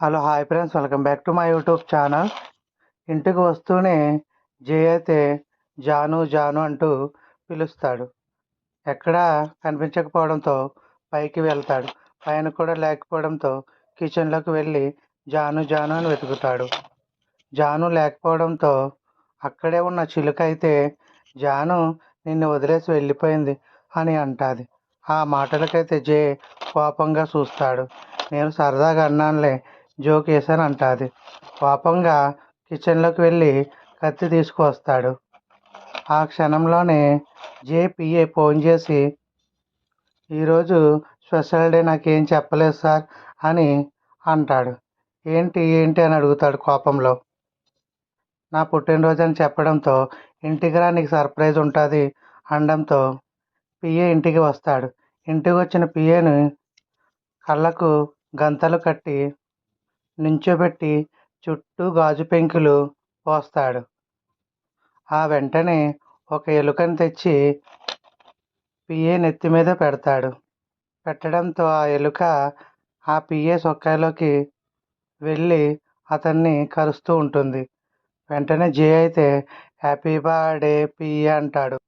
Hello hi friends. Welcome back to my YouTube channel. ఇంటికి వస్తూనే జే అయితే జాను జాను అంటూ పిలుస్తాడు. ఎక్కడా కనిపించకపోవడంతో పైకి వెళ్తాడు. పైన కూడా లేకపోవడంతో కిచెన్లోకి వెళ్ళి జాను జాను అని వెతుకుతాడు. జాను లేకపోవడంతో అక్కడే ఉన్న చిలుక అయితే జాను నిన్ను వదిలేసి వెళ్ళిపోయింది అని అంటాది. ఆ మాటలకైతే జే కోపంగా చూస్తాడు. నేను సరదాగా అన్నానులే జోక్ వేసాను అంటాది కోపంగా కిచెన్లోకి వెళ్ళి కత్తి తీసుకువస్తాడు. ఆ క్షణంలోనే జేపీఏ ఫోన్ చేసి ఈరోజు స్పెషల్ డే నాకేం చెప్పలేదు సార్ అని అంటాడు. ఏంటి ఏంటి అని అడుగుతాడు కోపంలో. నా పుట్టినరోజు అని చెప్పడంతో ఇంటికి రా నీకు సర్ప్రైజ్ ఉంటుంది అనడంతో పిఏ ఇంటికి వస్తాడు. ఇంటికి వచ్చిన పిఏని కళ్ళకు గంతలు కట్టి నించోబెట్టి చుట్టూ గాజు పెంకులు పోస్తాడు. ఆ వెంటనే ఒక ఎలుకను తెచ్చి పిఏ నెత్తి మీద పెడతాడు. పెట్టడంతో ఆ ఎలుక ఆ పిఏ సొక్కాలోకి వెళ్ళి అతన్ని కరుస్తూ ఉంటుంది. వెంటనే జే అయితే హ్యాపీ బర్త్డే పిఏ అంటాడు.